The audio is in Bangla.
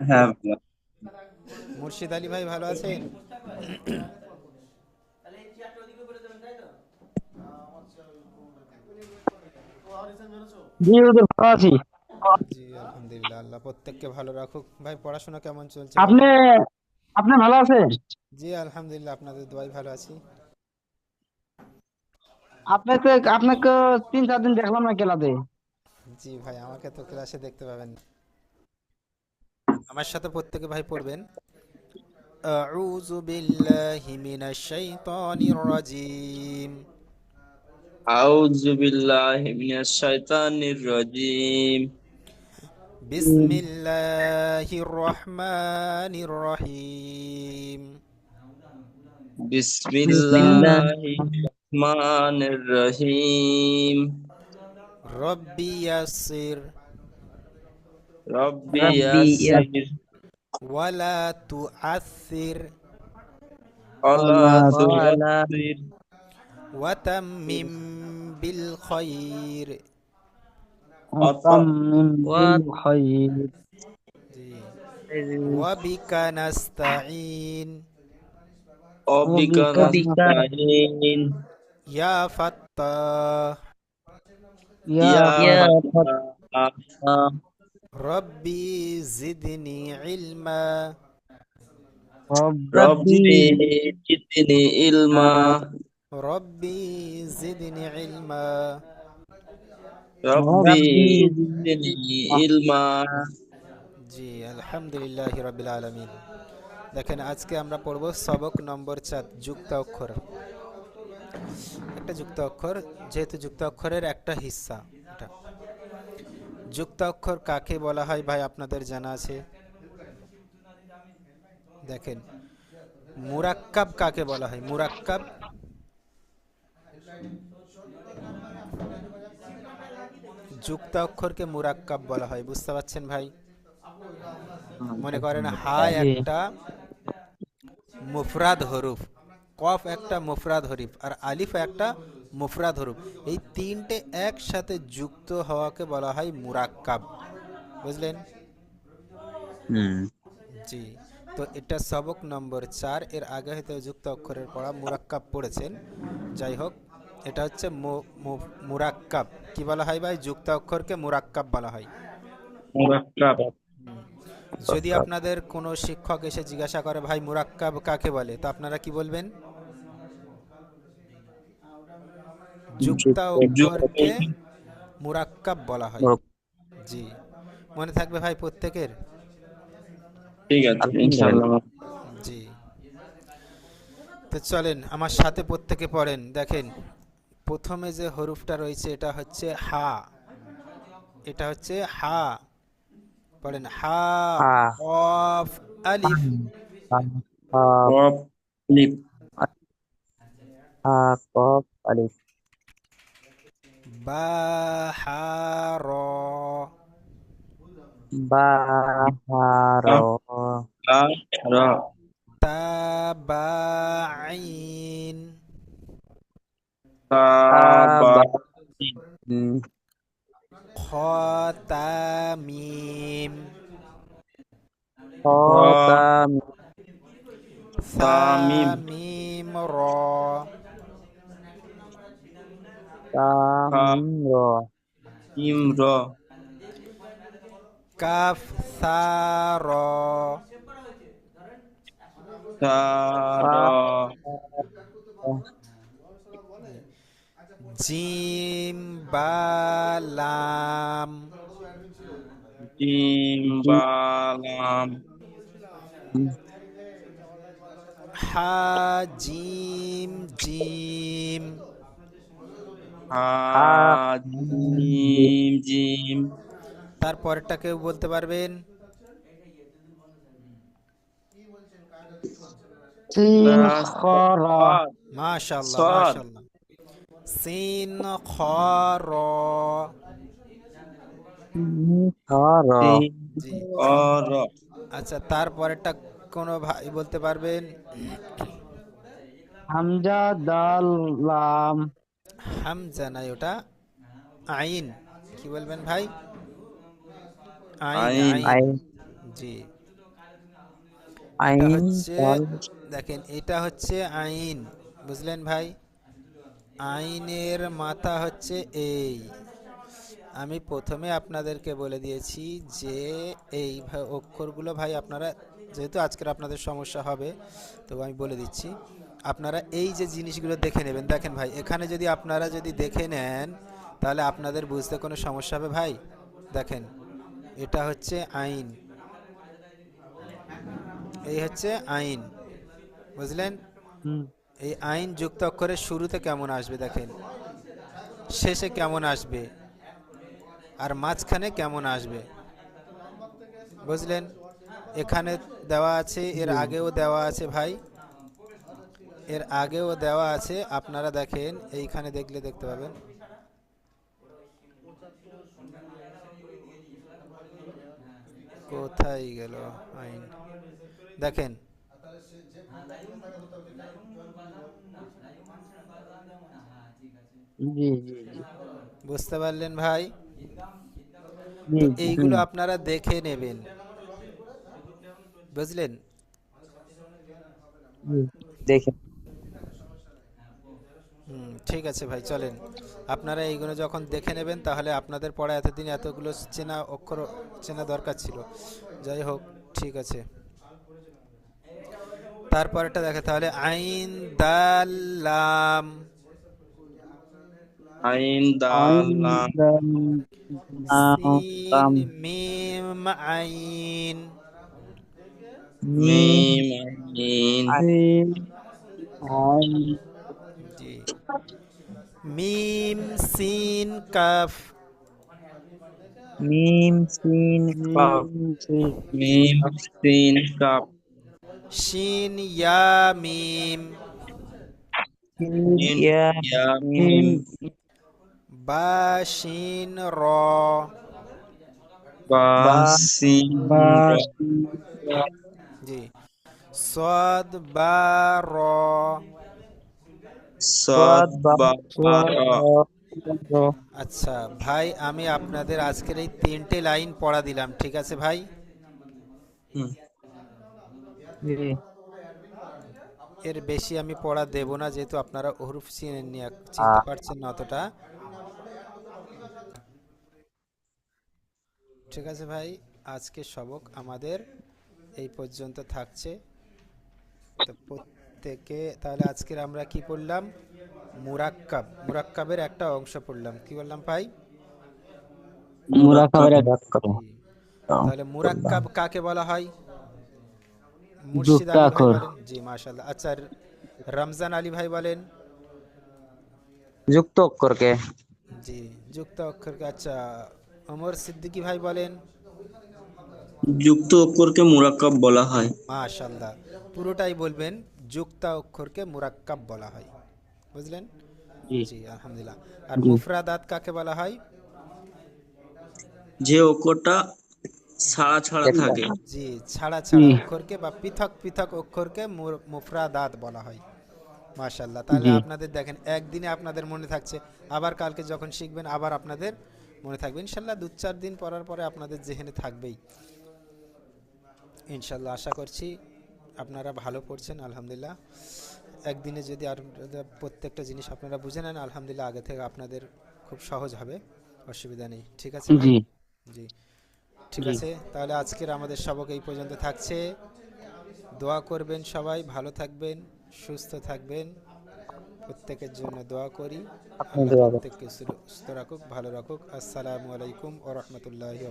হ্যাঁ মুর্শিদ আলী ভাই ভালো আছেন? জি হুজুর ভালো আছি। জি আলহামদুলিল্লাহ আল্লাহ প্রত্যেককে ভালো রাখুক। ভাই পড়াশোনা কেমন চলছে? আপনি আপনি ভালো আছেন? জি আলহামদুলিল্লাহ আপনাদের দোয়াই ভালো আছি। আপনাকে আপনাকে তিন চার দিন দেখলাম না ক্লাবে জি ভাই আমাকে তো ক্লাসে দেখতে পাবেন আমার সাথে প্রত্যেকে ভাই পড়বেন أعوذ بالله من الشيطان الرجيم أعوذ بالله من الشيطان الرجيم بسم الله الرحمن الرحيم بسم الله الرحمن الرحيم ربي يسر Rabbi, yasir. Wala tu'athir. Allah tu'athir. Watammim bil khair. Watammim bil khair. Wabika nasta'in. Wabika nasta'in. Ya Fattah. Ya, ya Fattah. রব্বি জিদনি ইলমা। রব্বি জিদনি ইলমা। রব্বি জিদনি ইলমা। রব্বি জিদনি ইলমা। জি আলমিন। দেখেন আজকে আমরা পড়ব সবক নম্বর চার যুক্ত অক্ষর। একটা যুক্ত অক্ষর যেহেতু যুক্ত অক্ষরের একটা হিস্সা এটা। যুক্ত অক্ষর কাকে বলা হয় ভাই আপনাদের জানা আছে? দেখেন, মুরাক্কাব কাকে বলা হয়? মুরাক্কাব? যুক্ত অক্ষরকে মুরাক্কাব বলা হয়, বুঝতে পারছেন ভাই? মনে করেন হায় একটা মুফরাদ হরুফ, কফ একটা মুফরাদ হরিফ, আর আলিফ একটা মুফরাদ হরুপ এই তিনটে একসাথে যুক্ত হওয়াকে বলা হয় মুরাক্কাব। বুঝলেন? জি। তো এটা সবক নম্বর চার এর আগে হয়তো যুক্ত অক্ষরের পড়া মুরাক্কাব পড়েছেন। যাই হোক এটা হচ্ছে মুরাক্কাব। কি বলা হয় ভাই? যুক্ত অক্ষরকে মুরাক্কাব বলা হয়। যদি আপনাদের কোনো শিক্ষক এসে জিজ্ঞাসা করে ভাই মুরাক্কাব কাকে বলে? তো আপনারা কি বলবেন? মুরাক্কাব বলা হয়। জি। মনে থাকবে ভাই প্রত্যেকের? ঠিক আছে জি। তো চলেন আমার সাথে প্রত্যেকে পড়েন। দেখেন প্রথমে যে হরুফটা রয়েছে এটা হচ্ছে হা। এটা হচ্ছে হা। পড়েন হা of Alif. Of Alif. Ha cough Alif. baharo baharo baharo tabain tabain khotamim khotamim samim ro ইমর। কাফ সার। জিম বালাম। জিম বালাম। হা জিম জিম। আচ্ছা জিম তারপরেরটা কেউ বলতে পারবেন আচ্ছা তারপরেরটা কোন ভাই বলতে পারবেন? হামজা দাল হামজা নাই ওটা আইন। কি বলবেন ভাই? আইন। আইন। জি। এটা আইন হচ্ছে দেখেন এটা হচ্ছে আইন। বুঝলেন ভাই? আইনের মাথা হচ্ছে এই। আমি প্রথমে আপনাদেরকে বলে দিয়েছি যে এই অক্ষরগুলো ভাই আপনারা যেহেতু আজকের আপনাদের সমস্যা হবে তো আমি বলে দিচ্ছি। আপনারা এই যে জিনিসগুলো দেখে নেবেন দেখেন ভাই এখানে যদি আপনারা যদি দেখে নেন তাহলে আপনাদের বুঝতে কোনো সমস্যা হবে ভাই? দেখেন এটা হচ্ছে আইন। এই হচ্ছে আইন বুঝলেন? এই আইন যুক্ত অক্ষরের শুরুতে কেমন আসবে দেখেন? শেষে কেমন আসবে? আর মাঝখানে কেমন আসবে? বুঝলেন? এখানে দেওয়া আছে এর আগেও দেওয়া আছে ভাই। এর আগেও দেওয়া আছে আপনারা দেখেন এইখানে দেখলে দেখতে পাবেন। কোথায় গেল আইন? দেখেন। বুঝতে পারলেন ভাই? এইগুলো আপনারা দেখে নেবেন। বুঝলেন? দেখেন। ঠিক আছে ভাই চলেন। আপনারা এইগুলো যখন দেখে নেবেন তাহলে আপনাদের পড়া এতদিন এতগুলো চেনা অক্ষর চেনা দরকার ছিল। যাই হোক ঠিক আছে। তারপরেটা দেখে তাহলে আইন দাল লাম। আইন দাল লাম। মিম আইন। মিম আইন। আইন। মিম সিন কাফ। মিম সিন কাফ। মিম সিন কাপ শিন ইয়া মিম। সিন ইয়া মিম। বা শিন র। বা বা র। জি। সাদ বা র। আচ্ছা ভাই আমি আপনাদের আজকের এই তিনটে লাইন পড়া দিলাম ঠিক আছে ভাই? এর বেশি আমি পড়া দেব না যেহেতু আপনারা হরুফ চিনেন নি চিনতে পারছেন না অতটা। ঠিক আছে ভাই আজকে সবক আমাদের এই পর্যন্ত থাকছে। তো প্রত্যেকে তাহলে আজকের আমরা কি পড়লাম? মুরাক্কাব। মুরাক্কাবের একটা অংশ পড়লাম। কি বললাম ভাই? মুরাকাবের একটা তাহলে মুরাক্কাব কাকে বলা হয়? মুর্শিদ আলী জি মাশাআল্লাহ। আচ্ছা রমজান আলী ভাই বলেন। যুক্ত অক্ষরকে। জি যুক্ত অক্ষরকে। আচ্ছা ওমর সিদ্দিকী ভাই বলেন। যুক্ত অক্ষরকে মুরাক্কাব বলা হয়। মাশাআল্লাহ। পুরোটাই বলবেন। যুক্ত অক্ষরকে মুরাক্কাব বলা হয়। বুঝলেন? জি। আলহামদুলিল্লাহ। আর মুফরাদাত কাকে বলা হয়? যে অক্ষরটা ছাড়া ছাড়া থাকে। জি ছাড়া ছাড়া অক্ষরকে বা পৃথক পৃথক অক্ষরকে মুফরাদাত বলা হয়। মাশাআল্লাহ। তাহলে আপনাদের দেখেন একদিনে আপনাদের মনে থাকছে আবার কালকে যখন শিখবেন আবার আপনাদের মনে থাকবে। ইনশাল্লাহ দু চার দিন পড়ার পরে আপনাদের যেহেনে থাকবেই। ইনশাল্লাহ আশা করছি আপনারা ভালো পড়ছেন আলহামদুলিল্লাহ। একদিনে যদি আর প্রত্যেকটা জিনিস আপনারা বুঝে নেন আলহামদুলিল্লাহ আগে থেকে আপনাদের খুব সহজ হবে অসুবিধা নেই। ঠিক আছে জি। জি। ঠিক আছে তাহলে আজকের আমাদের সবক এই পর্যন্ত থাকছে। দোয়া করবেন সবাই ভালো থাকবেন সুস্থ থাকবেন। প্রত্যেকের জন্য দোয়া করি। প্রত্যেককে সুস্থ রাখুক ভালো রাখুক। আসসালামু আলাইকুম ও রহমতুল্লাহি